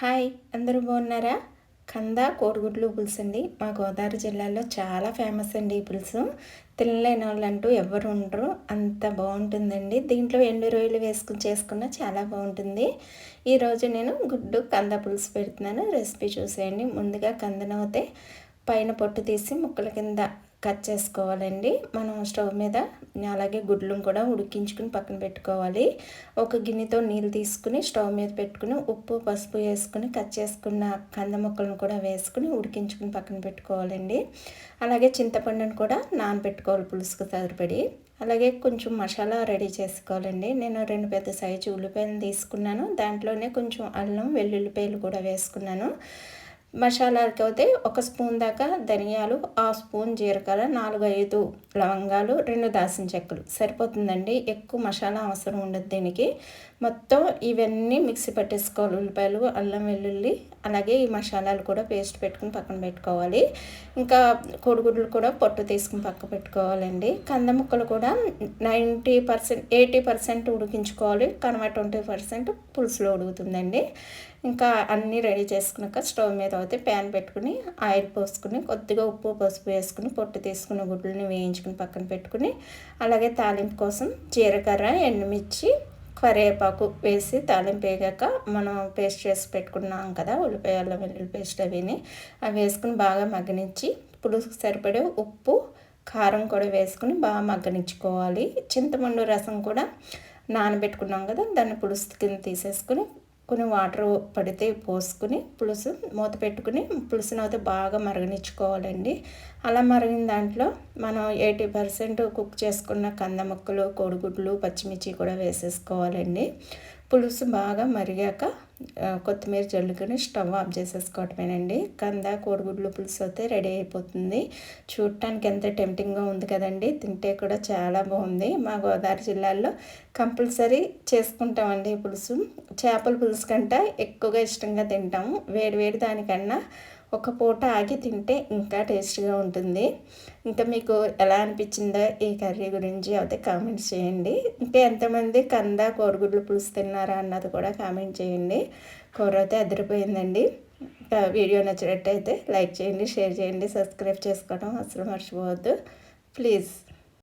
Hi అందరూ బాగున్నారా? కంద కోడిగుడ్లు పులుసు అండి. మా గోదావరి జిల్లాలో చాలా ఫేమస్ అండి ఈ పులుసు. తినలేని వాళ్ళంటూ ఎవరు ఉండరు. అంత బాగుంటుందండి. దీంట్లో ఎండు రొయ్యలు వేసుకుని చేసుకున్న చాలా బాగుంటుంది. ఈరోజు నేను గుడ్డు కంద పులుసు పెడుతున్నాను. రెసిపీ చూసేయండి. ముందుగా కందనవుతే పైన పొట్టు తీసి ముక్కల కింద కట్ చేసుకోవాలండి. మనం స్టవ్ మీద అలాగే గుడ్లను కూడా ఉడికించుకుని పక్కన పెట్టుకోవాలి. ఒక గిన్నెతో నీళ్ళు తీసుకుని స్టవ్ మీద పెట్టుకుని ఉప్పు పసుపు వేసుకుని కట్ చేసుకున్న కంద ముక్కలను కూడా వేసుకుని ఉడికించుకుని పక్కన పెట్టుకోవాలండి. అలాగే చింతపండును కూడా నానబెట్టుకోవాలి పులుసుకు సరిపడి అలాగే కొంచెం మసాలా రెడీ చేసుకోవాలండి. నేను రెండు పెద్ద సైజు ఉల్లిపాయలు తీసుకున్నాను. దాంట్లోనే కొంచెం అల్లం వెల్లుల్లిపాయలు కూడా వేసుకున్నాను. మసాలాలకి అయితే ఒక స్పూన్ దాకా ధనియాలు ఆ స్పూన్ జీలకర్ర నాలుగు ఐదు లవంగాలు రెండు దాసిన చెక్కలు. సరిపోతుందండి. ఎక్కువ మసాలా అవసరం ఉండదు దీనికి. మొత్తం ఇవన్నీ మిక్సీ పట్టేసుకోవాలి. ఉల్లిపాయలు అల్లం వెల్లుల్లి అలాగే ఈ మసాలాలు కూడా పేస్ట్ పెట్టుకుని పక్కన పెట్టుకోవాలి. ఇంకా కోడిగుడ్లు కూడా పొట్టు తీసుకుని పక్క పెట్టుకోవాలండి. కంద ముక్కలు కూడా నైంటీ పర్సెంట్ ఎయిటీ పర్సెంట్ ఉడికించుకోవాలి. కనుమ ట్వంటీ పర్సెంట్ పులుసులో ఉడుకుతుందండి. ఇంకా అన్నీ రెడీ చేసుకున్నాక స్టవ్ మీద అయితే ప్యాన్ పెట్టుకుని ఆయిల్ పోసుకుని కొద్దిగా ఉప్పు పసుపు వేసుకుని పొట్టు తీసుకుని గుడ్లని వేయించుకుని పక్కన పెట్టుకుని అలాగే తాలింపు కోసం జీలకర్ర ఎండుమిర్చి కరివేపాకు వేసి తాలింపు వేగాక మనం పేస్ట్ చేసి పెట్టుకున్నాం కదా ఉల్లిపాయ అల్లం వెల్లుల్లి పేస్ట్ అవిని అవి వేసుకుని బాగా మగ్గనిచ్చి పులుసుకు సరిపడే ఉప్పు కారం కూడా వేసుకుని బాగా మగ్గనించుకోవాలి చింతపండు రసం కూడా నానబెట్టుకున్నాం కదా దాన్ని పులుసు కింద తీసేసుకుని కొన్ని వాటర్ పడితే పోసుకుని పులుసు మూత పెట్టుకుని పులుసును అయితే బాగా మరగనిచ్చుకోవాలండి. అలా మరిగిన దాంట్లో మనం ఎయిటీ పర్సెంట్ కుక్ చేసుకున్న కంద ముక్కలు కోడిగుడ్లు పచ్చిమిర్చి కూడా వేసేసుకోవాలండి. పులుసు బాగా మరిగాక కొత్తిమీర జల్లుకొని స్టవ్ ఆఫ్ చేసేసుకోవటమేనండి. కంద కోడిగుడ్లు పులుసు అయితే రెడీ అయిపోతుంది. చూడటానికి ఎంత టెంప్టింగ్గా ఉంది కదండి. తింటే కూడా చాలా బాగుంది. మా గోదావరి జిల్లాలో కంపల్సరీ చేసుకుంటామండి పులుసు. చేపల పులుసు కంటే ఎక్కువగా ఇష్టంగా తింటాము. వేడి వేడి దానికన్నా ఒక పూట ఆగి తింటే ఇంకా టేస్ట్గా ఉంటుంది. ఇంకా మీకు ఎలా అనిపించిందో ఈ కర్రీ గురించి అయితే కామెంట్ చేయండి. ఇంకా ఎంతమంది కంద కోడిగుడ్లు పులుసు తిన్నారా అన్నది కూడా కామెంట్ చేయండి. కూర అయితే అదిరిపోయిందండి. వీడియో నచ్చినట్టయితే లైక్ చేయండి షేర్ చేయండి సబ్స్క్రైబ్ చేసుకోవడం అసలు మర్చిపోవద్దు. ప్లీజ్.